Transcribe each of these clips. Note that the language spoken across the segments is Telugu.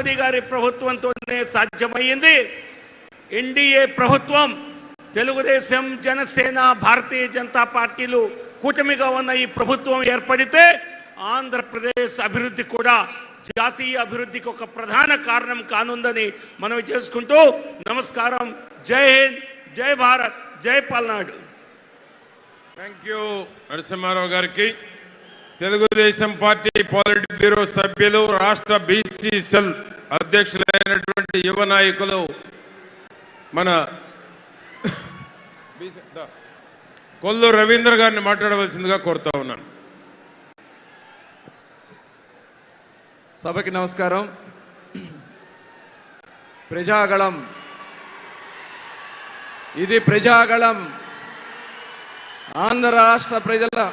మోదీ గారి ప్రభుత్వంతోనే సాధ్యమైంది ఎన్డీఏ ప్రభుత్వం తెలుగుదేశం జనసేన భారతీయ జనతా పార్టీలు కూటమిగా ఉన్న ఈ ప్రభుత్వం ఏర్పడితే ఆంధ్రప్రదేశ్ అభివృద్ధి కూడా జాతీయ అభివృద్ధికి ఒక ప్రధాన కారణం కానుందని మనం చేసుకుంటూ నమస్కారం. జై హింద్ జై భారత్ జై పల్నాడు. థ్యాంక్ యూ నరసింహారావు గారికి. తెలుగుదేశం పార్టీ పాలిట్ బ్యూరో సభ్యులు రాష్ట్ర బీసీ సెల్ అధ్యక్షులైనటువంటి యువ నాయకులు మన కొల్లు రవీంద్ర గారిని మాట్లాడవలసిందిగా కోరుతా ఉన్నాను. సభకి నమస్కారం. ప్రజాగళం. ఇది ప్రజాగళం. ఆంధ్ర రాష్ట్ర ప్రజల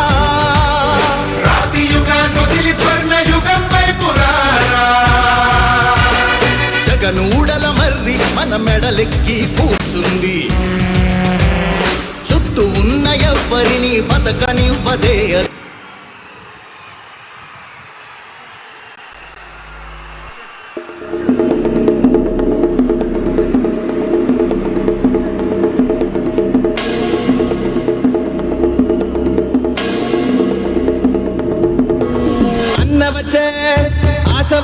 నూడల మర్రి మన మెడలెక్కి కూర్చుంది. చుట్టూ ఉన్న ఎవ్వరిని బతకనివ్వదే వచ్చే